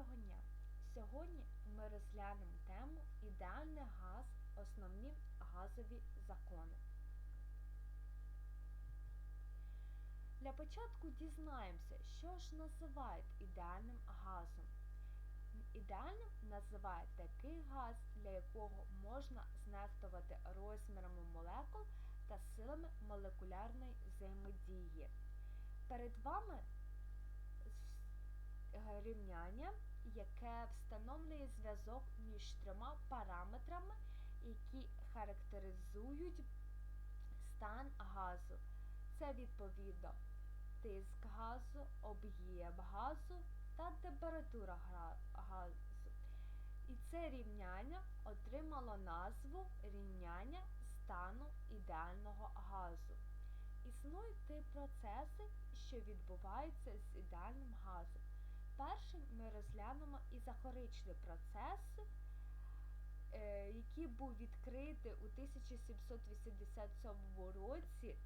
Доброго дня! Сьогодні ми розглянемо тему Ідеальний газ, основні газові закони. Для початку дізнаємося, що ж називають ідеальним газом. Ідеальним називають такий газ, для якого можна знехтувати розмірами молекул та силами молекулярної взаємодії. Перед вами рівняння, яке встановлює зв'язок між трьома параметрами, які характеризують стан газу. Це відповідно тиск газу, об'єм газу та температура газу. І це рівняння отримало назву рівняння стану ідеального газу. Існують три процеси, що відбуваються з ідеальним газом. Першим ми розглянемо ізохоричний процес, е, який був відкритий у 1787 році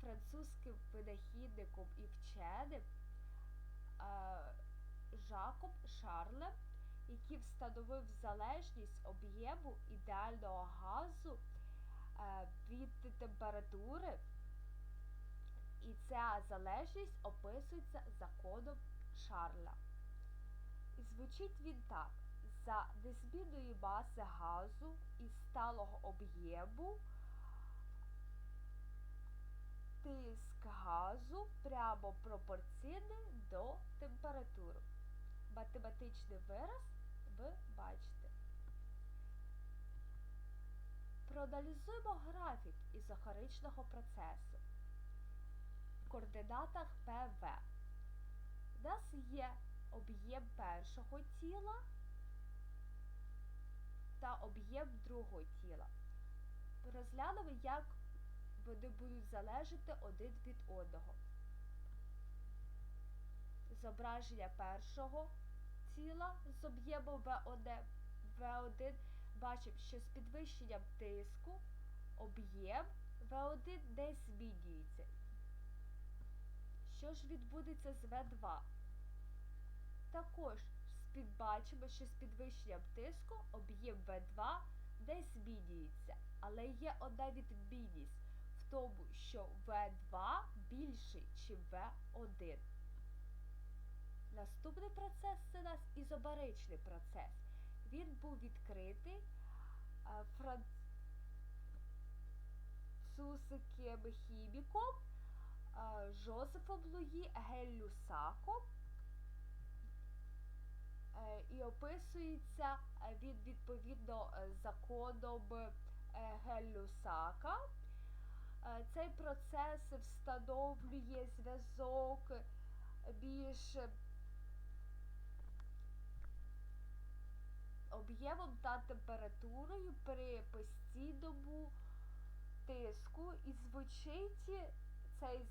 французьким винахідником і вченим е, Жаком Шарлем, який встановив залежність об'єму ідеального газу е, від температури. І ця залежність описується законом Шарля. І звучить він так: за незмінної маси газу і сталого об'єму тиск газу прямо пропорційний до температури. Математичний вираз ви бачите. Проаналізуємо графік ізохоричного процесу. В координатах ПВ. Нас є об'єм першого тіла та об'єм другого тіла. Розглянемо, як вони будуть залежати один від одного. Зображення першого тіла з об'ємом V1, V1 бачимо, що з підвищенням тиску об'єм V1 не змінюється. Що ж відбудеться з V2? Також бачимо, що з підвищенням тиску об'єм V2 не змінюється, але є одна відмінність в тому, що V2 більший, ніж V1. Наступний процес це у нас ізобаричний процес. Він був відкритий французьким хіміком Жозефом Луї Гель-Люсаком і описується він відповідно законом Гель-Люсака. Цей процес встановлює зв'язок між об'ємом та температурою при постійному тиску і звучить цей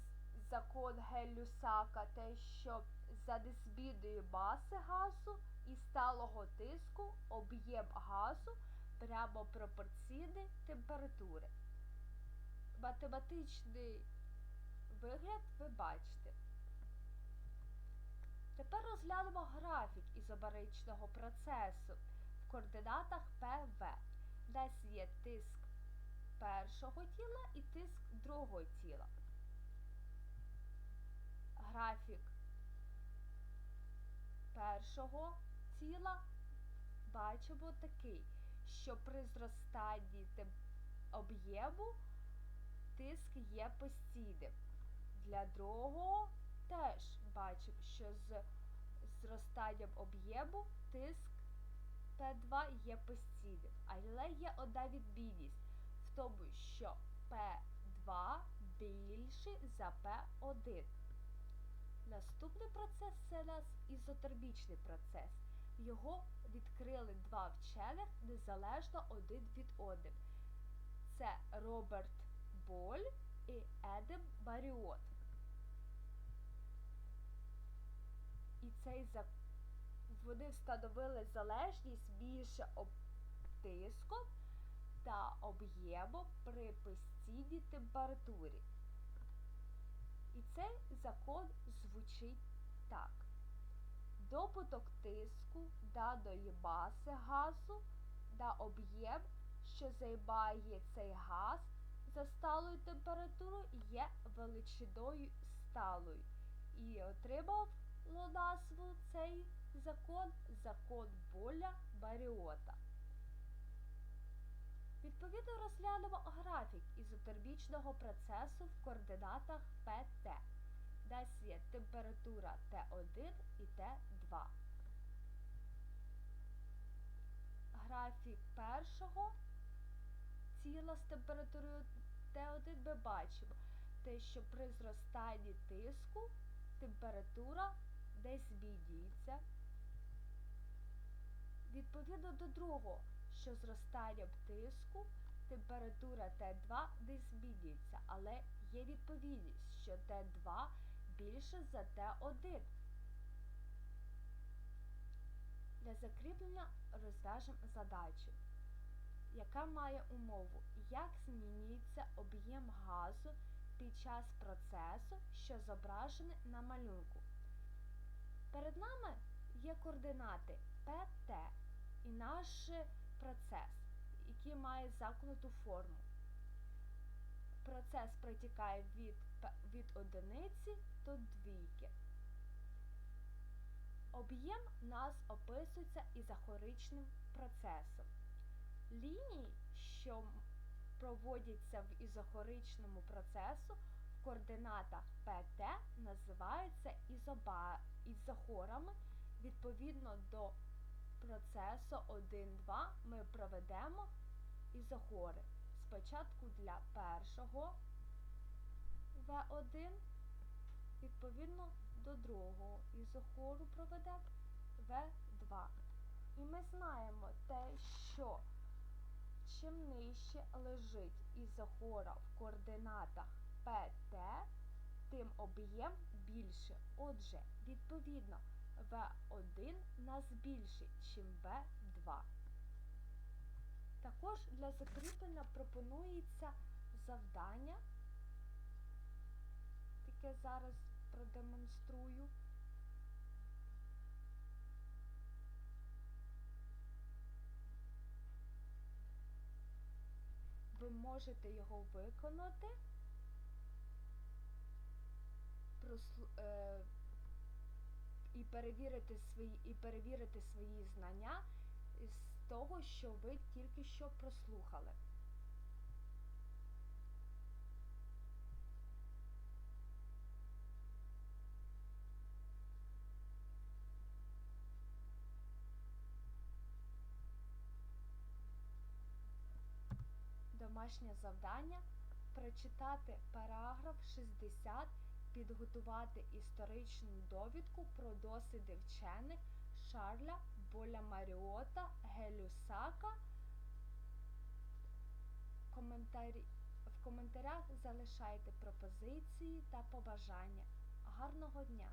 закон Гель-Люсака, те, що за незмінної маси газу і сталого тиску об'єм газу прямо пропорційний температури. Математичний вигляд ви бачите. Тепер розглянемо графік ізобаричного процесу в координатах ПВ. Нас є тиск першого тіла і тиск другого тіла. Графік першого тіла бачимо такий, що при зростанні об'єму тиск є постійним. Для другого теж бачимо, що з зростанням об'єму тиск П2 є постійним. Але є одна відмінність в тому, що П2 більший за П1. Наступний процес це у нас ізотермічний процес. Його відкрили два вчених незалежно один від одним. Це Роберт Боль і Едем Маріот. І цей вони встановили залежність між тиском та об'ємом при постійній температурі. І цей закон звучить так. Добуток тиску даної маси газу на об'єм, що займає цей газ за сталою температурою, є величиною сталою. І отримав назву цей закон закон Боля Баріота. Відповідно розглянемо графік ізотермічного процесу в координатах ПТ. Десь є температура Т1 і Т2. Графік першого тіла з температурою Т1 ми бачимо те, що при зростанні тиску температура не змінюється. Відповідно до другого, що зростанням тиску температура Т2 не змінюється, але є відповідність, що Т2 більше за Т1. Для закріплення розв'яжемо задачу, яка має умову, як змінюється об'єм газу під час процесу, що зображений на малюнку. Перед нами є координати ПТ і наш процес, який має замкнуту форму. Процес протікає від, від одиниці до двійки. Об'єм нас описується ізохоричним процесом. Лінії, що проводяться в ізохоричному процесу в координатах ПТ, називаються ізоба, ізохорами. Відповідно до процесу 1-2 ми проведемо ізохори. Спочатку для першого В1, відповідно до другого ізохору проведемо В2. І ми знаємо те, що чим нижче лежить ізохора в координатах ПТ, тим об'єм більше. Отже, відповідно, В1 нас більший, чим В2. Також для закріплення пропонується завдання, яке зараз продемонструю. Ви можете його виконати, е, і перевірити свої, і перевірити свої знання того, що ви тільки що прослухали. Домашнє завдання прочитати параграф 60, підготувати історичну довідку про досліди вчених Шарля Боля Маріота, Гелюсака. Коментарі... В коментарях залишайте пропозиції та побажання. Гарного дня!